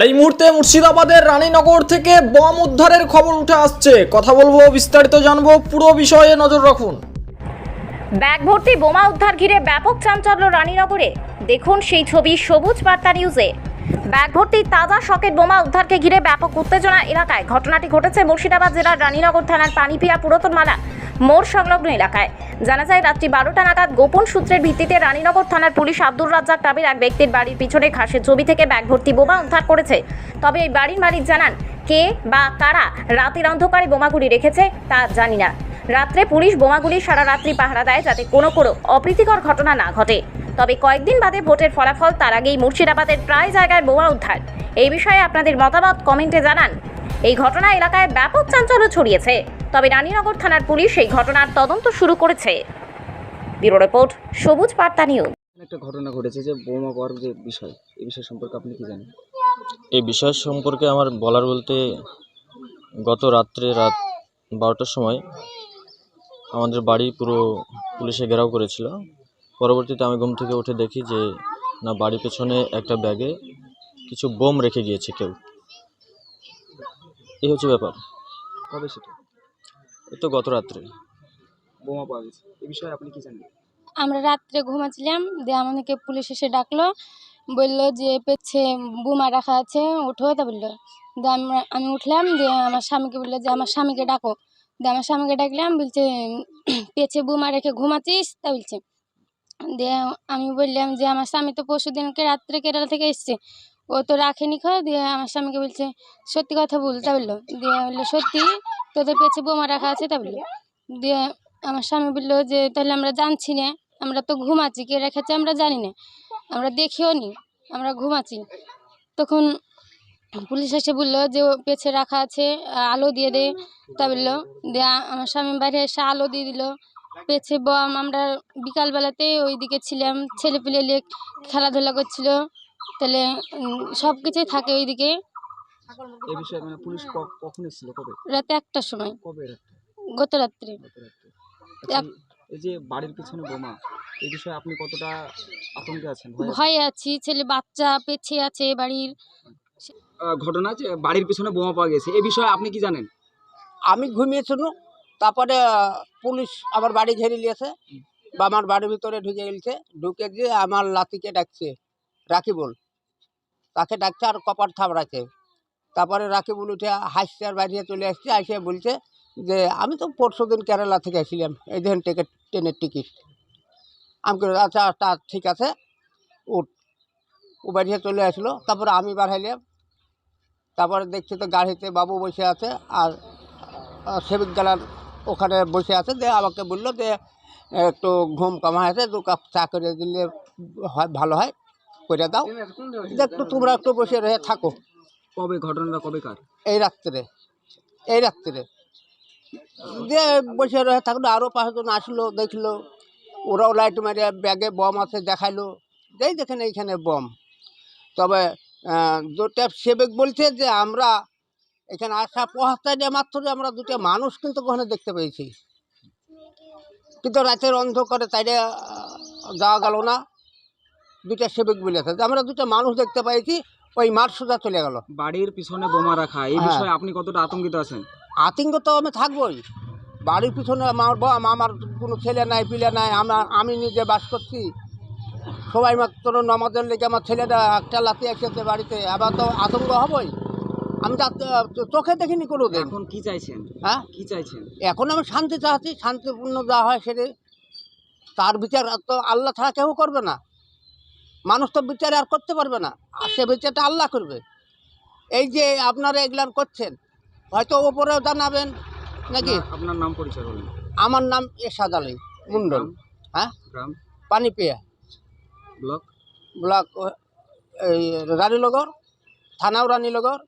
আর এই মুহূর্তে মুর্শিদাবাদের রানীনগর থেকে বম উদ্ধারের খবর উঠে আসছে। কথা বলব, বিস্তারিত জানব, পুরো বিষয়ে নজর রাখুন। ব্যাগ ভর্তি বোমা উদ্ধার ঘিরে ব্যাপক চাঞ্চল্য রানীনগরে। দেখুন সেই ছবি সবুজ বার্তা নিউজে। ব্যাগ ভর্তি তাজা সকেট বোমা উদ্ধারকে ঘিরে ব্যাপক উত্তেজনা এলাকায়। ঘটনাটি ঘটেছে মুর্শিদাবাদ জেলার রানীনগর থানার পানিপিয়া পুরাতন মালা মোড় সংলগ্ন এলাকায়। জানা যায়, রাত্রি বারোটা নাগাদ গোপন সূত্রের ভিত্তিতে রানীনগর থানার পুলিশ আব্দুর রাজ্জাক নামের এক ব্যক্তির বাড়ির পিছনে ঘাসের জমি থেকে ব্যাগ ভর্তি বোমা উদ্ধার করেছে। তবে এই বাড়ির মালিক জানান, কে বা কারা রাতের অন্ধকারে বোমাগুলি রেখেছে তা জানি না। রাত্রে পুলিশ বোমাগুলি সারা রাত্রি পাহারা দেয় যাতে কোনো কোনো অপ্রীতিকর ঘটনা না ঘটে। তবে কয়েকদিন বাদে ভোটের ফলাফল তার আগেই মুর্শিদাবাদের প্রায় জায়গায় বোমা উদ্ধার। এই বিষয়ে আপনাদের মতামত কমেন্টে জানান। এই ঘটনা এলাকায় ব্যাপক চাঞ্চল্য ছড়িয়েছে। তবে রানীনগর থানার পুলিশ এই ঘটনার তদন্ত শুরু করেছে। ব্যুরো রিপোর্ট সবুজ বার্তা নিউজ। একটা ঘটনা ঘটেছে যে বোমা পাওয়ার যে বিষয় এই বিষয় সম্পর্কে আপনি কি জানেন? এই বিষয় সম্পর্কে আমার বলার বলতে গত রাত্রে রাত বারোটার সময় আমাদের বাড়ি পুরো পুলিশে ঘেরাও করেছিল। পরবর্তীতে আমি ঘুম থেকে উঠে দেখি যে না বাড়ির পেছনে একটা ব্যাগে কিছু বোম রেখে গিয়েছে কেউ। এই হচ্ছে ব্যাপার। কবে সেটা? এই তো গত রাত্রে। বোমা পাওয়া গেছে। এই বিষয়ে আপনি কি জানেন? আমরা রাত্রে ঘুমাচ্ছিলাম দিয়ে আমাদেরকে পুলিশ এসে ডাকলো বলল যে পেছে বোমা রাখা আছে উঠো। তা বলল দিয়ে আমরা আমি উঠলাম দিয়ে আমার স্বামীকে বলল যে আমার স্বামীকে ডাকো। দিয়ে আমার স্বামীকে ডাকলাম বলছে, পেছে বোমা রেখে ঘুমাচ্ছিস তা বলছে। দিয়ে আমি বললাম যে, আমার স্বামী তো পরশু দিনকে রাত্রে কেরালা থেকে এসছে। ও তো রাখেনি খো দিয়ে আমার স্বামীকে বলছে, সত্যি কথা বল। তা বলল। দিয়ে বলল, সত্যি? তোদের পেছে বোমা রাখা আছে? তা বলল। দিয়ে আমার স্বামী বলল যে, তাহলে আমরা জানছি না। আমরা তো ঘুমাচ্ছি। কে রেখেছে আমরা জানি না। আমরা দেখিও নি। আমরা ঘুমাচ্ছি। তখন পুলিশ এসে বলল যে ও পেছে রাখা আছে আলো দিয়ে দে। তা বলল দিয়ে আমার স্বামী বাইরে এসে আলো দিয়ে দিল। পেছে বম আমরা বিকালবেলাতে ওইদিকে ছিলাম ছেলে পেলে নিয়ে খেলাধুলা করছিল। তাহলে সব কিছুই থাকে ওইদিকে। এই বিষয়ে মানে পুলিশ কখন এসেছিল? কবে? রাতে একটার সময়। কবে গত রাত্রে। আচ্ছা, এই যে বাড়ির পিছনে বোমা এই বিষয়ে আপনি কতটা আতঙ্কে আছেন? ভয়ে আছি ছেলে বাচ্চা পেছে আছে বাড়ির। ঘটনা যে বাড়ির পিছনে বোমা পাওয়া গেছে এই বিষয়ে আপনি কি জানেন? আমি ঘুমিয়ে ঘুমিয়েছিল তারপরে পুলিশ আমার বাড়ি ঘেরে নিয়েছে বা আমার বাড়ির ভিতরে ঢুকে গেছে, ঢুকে গিয়ে আমার লাতিকে ডাকছে, রাকিবুল। তাকে ডাকছে আর কপার থাবড়াচ্ছে তারপরে রাকিবুল উঠে হাসছে আর বাইরে চলে আসছে আসে বলছে যে, আমি তো পরশু দিন কেরালা থেকে আসছিলাম, এই দেখেন টিকিট, ট্রেনের টিকিট। আমি আচ্ছা তা ঠিক আছে, উঠ। ও বাড়িয়ে চলে আসলো, তারপরে আমি বাড়াইলাম তারপরে দেখছি তো গাড়িতে বাবু বসে আছে আর সেবিক গেলার ওখানে বসে আছে। দিয়ে আমাকে বলল যে একটু ঘুম কামা আছে দু কাপ চা করে দিলে হয় ভালো হয় করে দাও। একটু তোমরা একটু বসে রয়ে থাকো। কবে ঘটনাটা কবে কার? এই রাত্রে এই রাত্রে। দিয়ে বসে রয়ে থাকল আরও পাঁচজন আসলো দেখল ওরাও লাইট মারে ব্যাগে বম আছে দেখাইলো। যেই দেখেন এইখানে বম। তবে দুটা সেবেক বলছে যে আমরা এখানে আসা পৌঁছাতে মাত্র আমরা দুটো মানুষ কিন্তু ওখানে দেখতে পেয়েছি। কিন্তু রাতের অন্ধকারে তাইলে যাওয়া গেল না। দুটা সেবেক বলেছে যে আমরা দুটো মানুষ দেখতে পেয়েছি ওই মাঠ সোজা চলে গেল। বাড়ির পিছনে বোমা রাখা এই হ্যাঁ। বিষয়ে আপনি কতটা আতঙ্কিত আছেন? আতঙ্ক তো আমি থাকবোই। বাড়ির পিছনে আমার আমার কোনো ছেলে নাই পিলে নাই আমার আমি নিজে বাস করছি। সবাই মাত্র নমাজের লেগে আমার ছেলেটা একটা লাতি এসেছে বাড়িতে। আবার তো আতঙ্ক হবই। আমি তো চোখে দেখিনি কোনো দিন এখন কি চাইছেন? হ্যাঁ? কি চাইছেন? এখন আমি শান্তি চাচ্ছি শান্তিপূর্ণ যা হয় সেটা তার বিচার তো আল্লাহ ছাড়া কেউ করবে না। মানুষ তো বিচার আর করতে পারবে না। আর সে বিচারটা আল্লাহ করবে। এই যে আপনারা এগুলান করছেন হয়তো ওপরেও জানাবেন নাকি? আপনার নাম পরিচয় বলুন। আমার নাম এরশাদ আলী মুন্ডল হ্যাঁ? পানি পেয়া ব্লক? ব্লক এই রানীনগর থানাও রানীনগর।